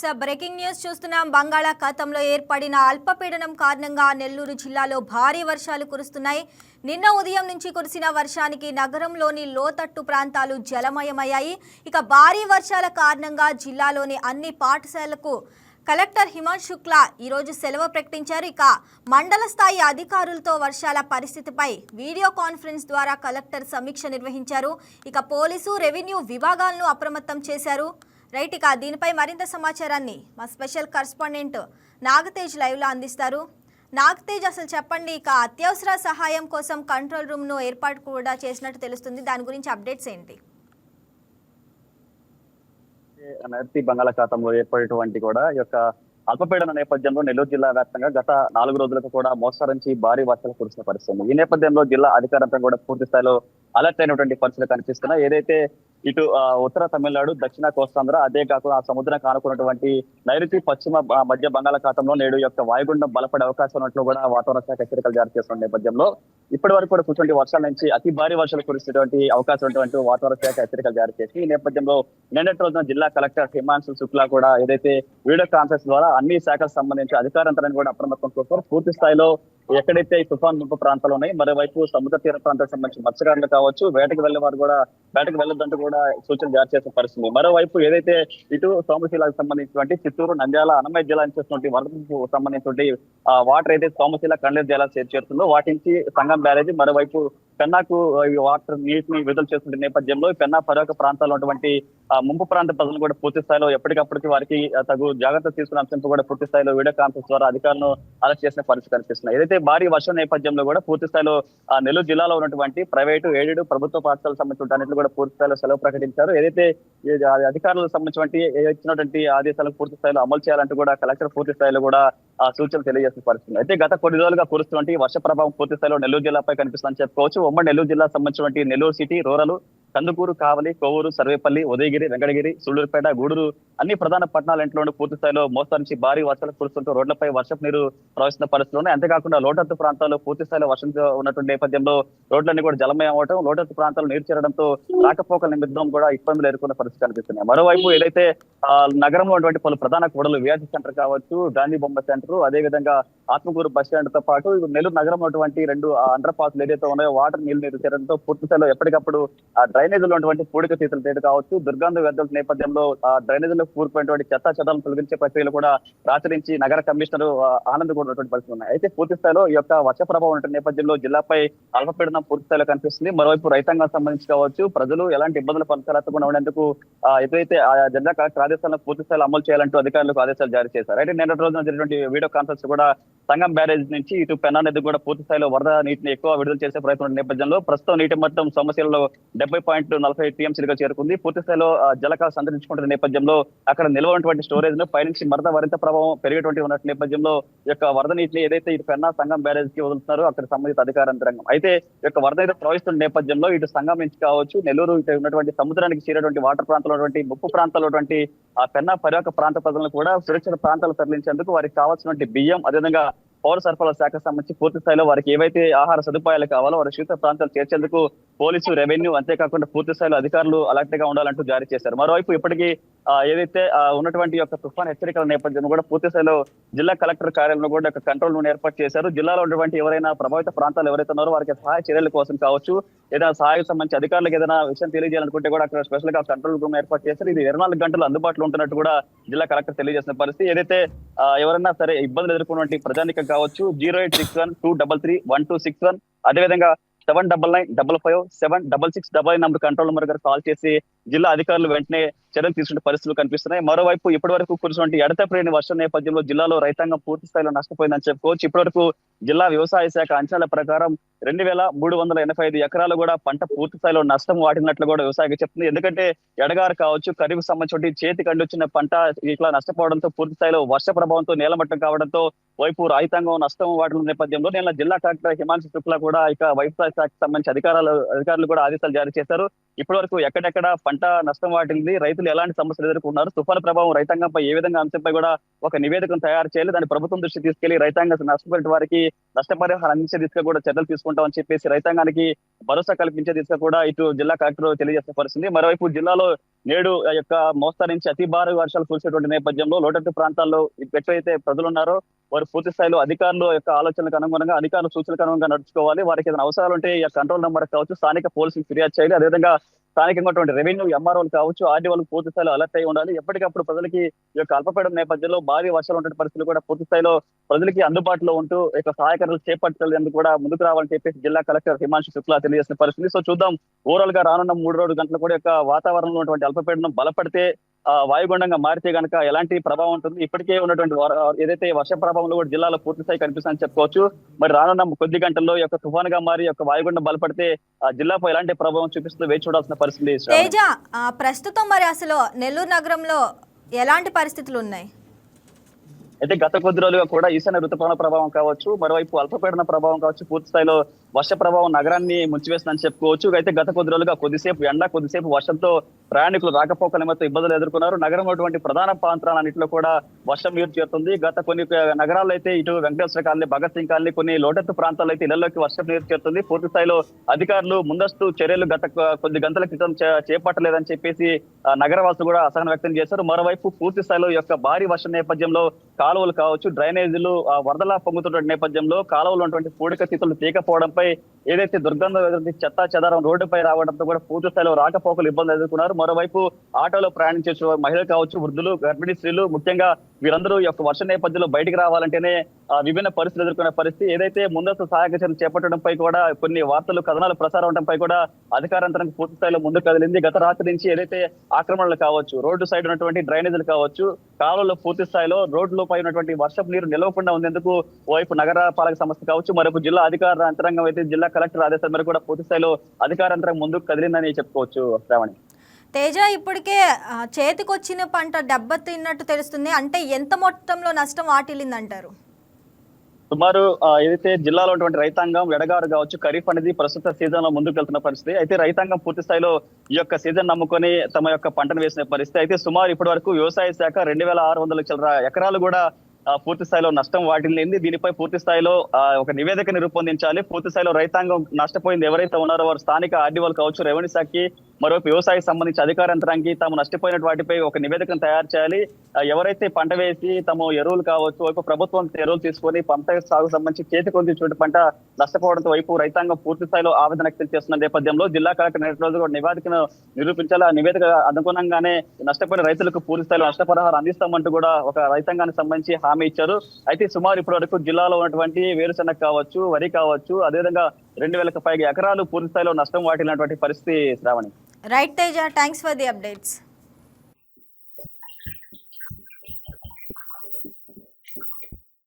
Sir breaking news చూస్తున్నాం. బంగాళాఖాతంలో ఏర్పడిన అల్పపీడనం కారణంగా నెల్లూరు జిల్లాలో భారీ వర్షాలు కురుస్తున్నాయి. నిన్న ఉదయం నుంచి కురిసిన వర్షానికి నగరంలోని లోతట్టు ప్రాంతాలు జలమయమయ్యాయి. ఇక భారీ వర్షాల కారణంగా జిల్లాలోని అన్ని పాఠశాలలకు కలెక్టర్ హిమాంశు శుక్లా ఈరోజు సెలవు ప్రకటించారు. ఇక మండల స్థాయి అధికారులతో వర్షాల పరిస్థితిపై వీడియో కాన్ఫరెన్స్ ద్వారా కలెక్టర్ సమీక్ష నిర్వహించారు. ఇక పోలీసు రెవెన్యూ విభాగాలను అప్రమత్తం చేశారు. రైట్ ఇక దీనిపై మరింత సమాచారాన్ని మా స్పెషల్ కరస్పాండెంట్ నాగతేజ్ లైవ్లో అందిస్తారు. నాగతేజ్ అసలు చెప్పండి ఇక అత్యవసర సహాయం కోసం కంట్రోల్ రూమ్ను ఏర్పాటు కూడా చేసినట్టు తెలుస్తుంది. దాని గురించి అప్డేట్స్ ఏంటి? నర్తి బంగాళాఖాతంలో ఏర్పడేటువంటి కూడా ఈ యొక్క అల్పపీడన నేపథ్యంలో నెల్లూరు జిల్లా వ్యాప్తంగా గత నాలుగు రోజులకు కూడా మోస్తరు నుంచి భారీ వర్షాలు కురిసిన పరిస్థితి ఈ నేపథ్యంలో జిల్లా అధికారంతో కూడా పూర్తి స్థాయిలో అలర్ట్ అయినటువంటి పరిస్థితులు కనిపిస్తున్నాయి. ఏదైతే ఇటు ఆ, ఉత్తర తమిళనాడు దక్షిణ కోస్తాంధ్ర అదే కాకుండా ఆ సముద్రం కానుకున్నటువంటి నైరుతి పశ్చిమ మధ్య బంగాళాఖాతంలో నేడు యొక్క వాయుగుండం బలపడే అవకాశం ఉన్నట్లు కూడా వాతావరణ శాఖ హెచ్చరికలు జారీ చేస్తున్న నేపథ్యంలో ఇప్పటి వరకు కూడా కూర్చుంటే వర్షాల నుంచి అతి భారీ వర్షాలు కురిసేటువంటి అవకాశం ఉన్నటువంటి వాతావరణ శాఖ హెచ్చరికలు జారీ చేసి ఈ నేపథ్యంలో నిన్నటి రోజున జిల్లా కలెక్టర్ హిమాంశు శుక్లా కూడా ఏదైతే వీడియో కాన్ఫరెన్స్ ద్వారా అన్ని శాఖలకు సంబంధించి అధికారంతరాన్ని కూడా అప్రమత్తం చేస్తారు పూర్తి స్థాయిలో ఎక్కడైతే ఈ తుఫాన్ ముంపు ప్రాంతాలు ఉన్నాయి మరోవైపు సముద్ర తీర ప్రాంతాలకు సంబంధించి మత్స్యకారులు కావచ్చు వేటకు వెళ్ళే వారు కూడా వేటకు వెళ్ళొద్దంటూ కూడా సూచన జారీ చేసిన పరిస్థితి మరోవైపు ఏదైతే ఇటు సోమశిలకు సంబంధించినటువంటి చిత్తూరు నంద్యాల అన్నమయ్య జిల్లా నుంచి వరదకు సంబంధించినటువంటి వాటర్ అయితే సోమశిల కండ్లేరు జిల్లా చేరుతుందో వాటి నుంచి సంగం బ్యారేజ్ మరోవైపు పెన్నాకు ఈ వాటర్ నీటిని విడుదల చేస్తున్న నేపథ్యంలో పెన్నా పరోక ప్రాంతాల్లో ఉన్నటువంటి ఆ ముంపు ప్రాంత ప్రజలు కూడా పూర్తి స్థాయిలో ఎప్పటికప్పటికి వారికి తగు జాగ్రత్త తీసుకున్న అంశంతో కూడా పూర్తి స్థాయిలో వీడియో కాన్ఫరెన్స్ ద్వారా అధికారులను అరెస్ట్ చేసిన పరిస్థితి కనిపిస్తున్నాయి. ఏదైతే భారీ వర్షం నేపథ్యంలో కూడా పూర్తి స్థాయిలో నెల్లూరు జిల్లాలో ఉన్నటువంటి ప్రైవేటు ఏడేడు ప్రభుత్వ పాఠశాలకు సంబంధించిన అన్నింటిలో కూడా పూర్తి స్థాయిలో సెలవు ప్రకటించారు. ఏదైతే అధికారులకు సంబంధించినటువంటి ఇచ్చినటువంటి ఆదేశాలకు పూర్తి స్థాయిలో అమలు చేయాలంటూ కూడా కలెక్టర్ పూర్తి స్థాయిలో కూడా సూచనలు తెలియజేసిన పరిస్థితి. అయితే గత కొన్ని రోజులుగా కురుస్తున్నటువంటి వర్ష ప్రభావం పూర్తి స్థాయిలో నెల్లూరు జిల్లాపై కనిపిస్తుందని చెప్పుకోవచ్చు. ఉమ్మడి నెల్లూరు జిల్లా సంబంధించినటువంటి నెల్లూరు సిటీ రూరల్ కందుకూరు కావలి కొవ్వూరు సర్వేపల్లి ఉదయగిరి వెంకటగిరి సూళ్ళూరుపేట గూడూరు అన్ని ప్రధాన పట్టణాల ఇంట్లోనూ పూర్తి స్థాయిలో మోస్తరు నుంచి భారీ వర్షాలు కురుస్తుంటూ రోడ్లపై వర్షపు నీరు ప్రవహిస్తున్న పరిస్థితులు ఉన్నాయి. అంతేకాకుండా లోటత్తు ప్రాంతాల్లో పూర్తి స్థాయిలో వర్షం ఉన్నటువంటి నేపథ్యంలో రోడ్లన్నీ కూడా జలమయం అవడం లోటత్తు ప్రాంతాలు నీరు చేరడంతో రాకపోకల నిమిత్తం కూడా ఇబ్బందులు ఎదుర్కొన్న పరిస్థితి కనిపిస్తున్నాయి. మరోవైపు ఏదైతే ఆ, నగరంలో ఉన్నటువంటి పలు ప్రధాన కూడలు విఆర్సీ సెంటర్ కావచ్చు గాంధీ బొమ్మ సెంటర్ అదే విధంగా ఆత్మకూరు బస్ స్టాండ్తో పాటు నెల్లూరు నగరం ఉన్నటువంటి రెండు అండర్ పాస్ ఏదైతే ఉన్నాయో వాటర్ నీళ్ళు నీరు చేరడంతో పూర్తి స్థాయిలో ఎప్పటికప్పుడు ఆ డ్రైనేజ్లో ఉన్నటువంటి పూడిక తీతలు తేడు కావచ్చు దుర్గంధ వ్యర్థుల నేపథ్యంలో ఆ డ్రైనేజ్లో కూరుకున్నటువంటి చెత్త చెదాలను తొలగించే ప్రక్రియలు కూడా రాచరించి నగర కమిషనర్ ఆనంద్ కూడా ఉన్నటువంటి పరిస్థితులు ఉన్నాయి. అయితే పూర్తి స్థాయిలో ఈ యొక్క వర్ష ప్రభావం ఉన్న నేపథ్యంలో జిల్లాపై అల్పపీడనం పూర్తి స్థాయిలో కనిపిస్తుంది. మరోవైపు రైతాంగం సంబంధించి కావచ్చు ప్రజలు ఎలాంటి ఇబ్బందులు పరిసరాకుండా ఉండేందుకు ఆ, ఎదురైతే ఆ జిల్లా కలెక్టర్ ఆదేశాలను పూర్తి స్థాయిలో అమలు చేయాలంటూ అధికారులకు ఆదేశాలు జారీ చేశారు. అయితే నిన్న రోజున జరిగినటువంటి వీడియో కాన్ఫరెన్స్ కూడా సంగం బ్యారేజ్ నుంచి ఇటు పెన్నా నది కూడా పూర్తి స్థాయిలో వరద నీటిని ఎక్కువ విడుదల చేసే ప్రయత్నం నేపథ్యంలో ప్రస్తుతం నీటి మట్టం సమస్యలలో డెబ్బై పాయింట్ నలభై టీఎంసీలుగా చేరుకుంది. పూర్తి స్థాయిలో జలకాలు సంతరించుకుంటున్న నేపథ్యంలో అక్కడ నిల్వ ఉన్నటువంటి స్టోరేజ్ను పైనుంచి మరద మరింత ప్రభావం పెరిగేటువంటి ఉన్న నేపథ్యంలో యొక్క వరద నీటిని ఏదైతే ఇటు పెన్నా సంగం బ్యారేజ్కి వదులుతున్నారో అక్కడ సంబంధిత అధికార యంత్రాంగం అయితే యొక్క వరద అయితే ప్రవహిస్తున్న నేపథ్యంలో ఇటు సంగం నుంచి కావచ్చు నెల్లూరు ఇటు ఉన్నటువంటి సముద్రానికి చేరేటువంటి వాటర్ ప్రాంతంలో ఉన్నటువంటి ముప్పు ప్రాంతాల్లో ఉన్నటువంటి ఆ పెన్నా పరివాక ప్రాంత ప్రజలను కూడా సురక్షిత ప్రాంతాలు తరలించేందుకు వారికి కావాల్సినటువంటి బియ్యం అదేవిధంగా పౌర సరఫరాల శాఖ సంబంధించి పూర్తి స్థాయిలో వారికి ఏవైతే ఆహార సదుపాయాలు కావాలో వారి శీత ప్రాంతాలు చేర్చేందుకు పోలీసు రెవెన్యూ అంతేకాకుండా పూర్తి స్థాయిలో అధికారులు అలర్ట్గా ఉండాలంటూ జారీ చేశారు. మరోవైపు ఇప్పటికీ ఏదైతే ఆ, ఉన్నటువంటి యొక్క తుఫాన్ హెచ్చరికల నేపథ్యంలో కూడా పూర్తి స్థాయిలో జిల్లా కలెక్టర్ కార్యాలయంలో కూడా ఒక కంట్రోల్ రూమ్ ఏర్పాటు చేశారు. జిల్లాలో ఉన్నటువంటి ఎవరైనా ప్రభావిత ప్రాంతాలు ఎవరైతే ఉన్నారో వారికి సహాయ చర్యల కోసం కావచ్చు ఏదైనా సహాయం సంబంధించి అధికారులకు ఏదైనా విషయం తెలియజేయాలనుకుంటే కూడా అక్కడ స్పెషల్గా కంట్రోల్ రూమ్ ఏర్పాటు చేశారు. ఇది ఇరవై నాలుగు గంటలు అందుబాటులో ఉంటున్నట్టు కూడా జిల్లా కలెక్టర్ తెలియజేసిన పరిస్థితి. ఏదైతే ఎవరన్నా ఎవరైనా సరే ఇబ్బందులు ఎదుర్కొన్నటువంటి ప్రజానికం కావచ్చు zero eight six one two double three one two six one అదేవిధంగా seven double nine double five seven double six double nine number control number గారు కాల్ చేసి జిల్లా అధికారులు వెంటనే చర్యలు తీసుకునే పరిస్థితులు కనిపిస్తున్నాయి. మరోవైపు ఇప్పటి వరకు కురిసినటువంటి ఎడతెప్పలేని వర్షం నేపథ్యంలో జిల్లాలో రైతాంగం పూర్తి స్థాయిలో నష్టపోయిందని చెప్పుకోవచ్చు. ఇప్పటివరకు జిల్లా వ్యవసాయ శాఖ అంచనాల ప్రకారం రెండు వేల మూడు వందల ఎనభై ఐదు ఎకరాలు కూడా పంట పూర్తి స్థాయిలో నష్టం వాటినట్లు కూడా వ్యవసాయం చెప్తుంది. ఎందుకంటే ఎడగారు కావచ్చు ఖరీఫ్ సంబంధించి చేతి కండొచ్చిన పంట ఇట్లా నష్టపోవడంతో పూర్తి స్థాయిలో వర్ష ప్రభావంతో నేలమట్టం కావడంతో వైపు రైతాంగం నష్టం వాటిన నేపథ్యంలో నిన్న జిల్లా కలెక్టర్ హిమాంశు శుక్లా కూడా ఇక వ్యవసాయ శాఖకు సంబంధించి అధికారాలు అధికారులు కూడా ఆదేశాలు జారీ చేశారు. ఇప్పటి వరకు ఎక్కడెక్కడ పంట నష్టం వాటిల్ది రైతులు ఎలాంటి సమస్యలు ఎదుర్కొన్నారు తుఫాను ప్రభావం రైతాంగంపై ఏ విధంగా అంశంపై కూడా ఒక నివేదికను తయారు చేయాలి? దాన్ని ప్రభుత్వం దృష్టి తీసుకెళ్ళి రైతాంగం నష్టపోయిన వారికి నష్టపరిహారం అందించే దిశగా కూడా చర్యలు తీసుకుంటామని చెప్పేసి రైతాంగానికి భరోసా కల్పించే దిశగా కూడా ఇటు జిల్లా కలెక్టర్ తెలియజేసే పరిస్థితి. మరోవైపు జిల్లాలో నేడు యొక్క మోస్తా నుంచి అతి భారీ వర్షాలు కురిసేటువంటి నేపథ్యంలో లోటట్టు ప్రాంతాల్లో ఎట్లయితే ప్రజలు ఉన్నారో వారు పూర్తి స్థాయిలో అధికారుల యొక్క ఆలోచనలకు అనుగుణంగా అధికారుల సూచనలకు అనుగుణంగా నడుచుకోవాలి. వారికి ఏదైనా అవసరాలు ఉంటే ఈ కంట్రోల్ నెంబర్ కావచ్చు స్థానిక పోలీసులకు ఫిర్యాదు చేయాలి. అదేవిధంగా స్థానికంగా ఉన్నటువంటి రెవెన్యూ ఎంఆర్ఓలు కావచ్చు ఆర్డీఓలు పూర్తి స్థాయిలో అలర్ట్ అయి ఉండాలి. ఎప్పటికప్పుడు ప్రజలకి ఈ యొక్క అల్పపీడన నేపథ్యంలో భారీ వర్షాలు ఉండే పరిస్థితులు కూడా పూర్తి స్థాయిలో ప్రజలకి అందుబాటులో ఉంటూ ఈ యొక్క సహాయకరాలు చేపట్టేందుకు కూడా ముందుకు రావాలని చెప్పేసి జిల్లా కలెక్టర్ హిమాంశు శుక్లా తెలియజేసిన పరిస్థితి. సో చూద్దాం ఓవరాల్గా రానున్న మూడు రోజు గంటలు కూడా యొక్క వాతావరణంలో ఉన్నటువంటి అల్పపీడనం బలపడితే వాయుగుండంగా మారితే గనక ఎలాంటి ప్రభావం ఉంటుంది? ఇప్పటికే ఉన్నటువంటి ఏదైతే వర్ష ప్రభావంలో కూడా జిల్లాలో పూర్తి స్థాయి కనిపిస్తుందని చెప్పుకోవచ్చు. మరి రానున్న కొద్ది గంటల్లో యొక్క తుఫాన్గా మారి యొక్క వాయుగుండం బలపడితే ఆ జిల్లాపై ఎలాంటి ప్రభావం చూపిస్తుందో వేచి చూడాల్సిన పరిస్థితి. తేజ ఆ, ప్రస్తుతం మరి అసలు నెల్లూరు నగరంలో ఎలాంటి పరిస్థితులు ఉన్నాయి? అయితే గత కొద్ది రోజులుగా కూడా ఈశాన్య ఋతుపవన ప్రభావం కావచ్చు మరోవైపు అల్పపీడన ప్రభావం కావచ్చు పూర్తి స్థాయిలో వర్ష ప్రభావం నగరాన్ని ముంచివేస్తుందని చెప్పుకోవచ్చు. అయితే గత కొద్ది రోజులుగా కొద్దిసేపు ఎండ కొద్దిసేపు వర్షంతో ప్రయాణికులు రాకపోకల నిమిత్తం ఇబ్బందులు ఎదుర్కొన్నారు. నగరం ఉన్నటువంటి ప్రధాన ప్రాంతాలన్నింటిలో కూడా వర్షం నీరు చేరుతుంది. గత కొన్ని నగరాల్లో అయితే ఇటు వెంకటేశ్వర కాలనీ భగత్ సింగ్ కాలనీ కొన్ని లోటత్తు ప్రాంతాల్లో అయితే ఇళ్ళలోకి వర్షం నీరు చేరుతుంది. పూర్తి స్థాయిలో అధికారులు ముందస్తు చర్యలు గత కొద్ది గంటల క్రితం చేపట్టలేదని చెప్పేసి ఆ, నగరవాసులు కూడా అసహనం వ్యక్తం చేశారు. మరోవైపు పూర్తి స్థాయిలో యొక్క భారీ వర్షం నేపథ్యంలో కాలువలు కావచ్చు డ్రైనేజీలు ఆ, వరదలా పొంగుతున్న నేపథ్యంలో కాలువలు ఉన్నటువంటి పూడిక స్థితులు తీకపోవడంపై ไป ఏదైతే దుర్గంధం ఎదురు చెత్త చెదారం రోడ్డుపై రావడంతో కూడా పూర్తి స్థాయిలో రాకపోకలు ఇబ్బందులు ఎదుర్కొన్నారు. మరోవైపు ఆటోలో ప్రయాణించే మహిళలు కావచ్చు వృద్ధులు గర్భిణీ స్త్రీలు ముఖ్యంగా వీరందరూ ఈ యొక్క వర్ష నేపథ్యంలో బయటికి రావాలంటేనే విభిన్న పరిస్థితులు ఎదుర్కొనే పరిస్థితి. ఏదైతే ముందస్తు సహాయక చర్యలు చేపట్టడంపై కూడా కొన్ని వార్తలు కథనాలు ప్రసారం అవడంపై కూడా అధికారంతరం పూర్తి స్థాయిలో ముందు కదిలింది. గత రాత్రి నుంచి ఏదైతే ఆక్రమణలు కావచ్చు రోడ్డు సైడ్ ఉన్నటువంటి డ్రైనేజీలు కావచ్చు కాలంలో పూర్తి స్థాయిలో రోడ్లపై ఉన్నటువంటి వర్షపు నీరు నిలవకుండా ఉండేందుకు ఓవైపు నగర పాలక సంస్థ కావచ్చు మరొక జిల్లా అధికార యంత్రాంగం అయితే జిల్లా కలెక్టర్ ఆదేశాల మేరకు కూడా పూర్తి స్థాయిలో అధికారంతరం ముందుకు కదిలిందని చెప్పుకోవచ్చు శ్రావణి. తేజ ఇప్పటికే చేతికొచ్చిన పంట దెబ్బతిన్నట్టు తెలుస్తుంది. అంటే ఎంత మొత్తంలో నష్టం వాటిల్లిందంటారు? సుమారు ఏదైతే జిల్లాలో ఉన్నటువంటి రైతాంగం ఎడగారు కావచ్చు ఖరీఫ్ అనేది ప్రస్తుత సీజన్లో ముందుకు వెళ్తున్న పరిస్థితి. అయితే రైతాంగం పూర్తి స్థాయిలో ఈ యొక్క సీజన్ నమ్ముకొని తమ యొక్క పంటను వేసిన పరిస్థితి. అయితే సుమారు ఇప్పటి వరకు వ్యవసాయ శాఖ రెండు వేల ఆరు వందల చిల్లర ఎకరాలు కూడా పూర్తి స్థాయిలో నష్టం వాటిల్లింది. దీనిపై పూర్తి స్థాయిలో ఆ, ఒక నివేదికని రూపొందించాలి. పూర్తి స్థాయిలో రైతాంగం నష్టపోయింది ఎవరైతే ఉన్నారో వారు స్థానిక ఆర్డీఓలు కావచ్చు రెవెన్యూ శాఖకి మరోవైపు వ్యవసాయ సంబంధించి అధికార యంత్రానికి తాము నష్టపోయిన వాటిపై ఒక నివేదికను తయారు చేయాలి. ఎవరైతే పంట వేసి తమ ఎరువులు కావచ్చు వైపు ప్రభుత్వం ఎరువులు తీసుకొని పంట సాగు సంబంధించి చేతి కొంచెం పంట నష్టపోవడంతో వైపు రైతాంగం పూర్తి స్థాయిలో ఆవేదన వ్యక్తం చేస్తున్న నేపథ్యంలో జిల్లా కలెక్టర్ నేటి రోజు కూడా నివేదికను నిరూపించాలి. ఆ నివేదిక అనుగుణంగానే నష్టపోయిన రైతులకు పూర్తి స్థాయిలో నష్టపరిహారం అందిస్తామంటూ కూడా ఒక రైతాంగానికి సంబంధించి హామీ ఇచ్చారు. అయితే సుమారు ఇప్పటి వరకు జిల్లాలో ఉన్నటువంటి వేరుశెనగ కావచ్చు వరి కావచ్చు అదేవిధంగా రెండు వేలకు పైగా ఎకరాలు పూర్తి స్థాయిలో నష్టం వాటిల్లినటువంటి పరిస్థితి Shravani right Teja thanks for the updates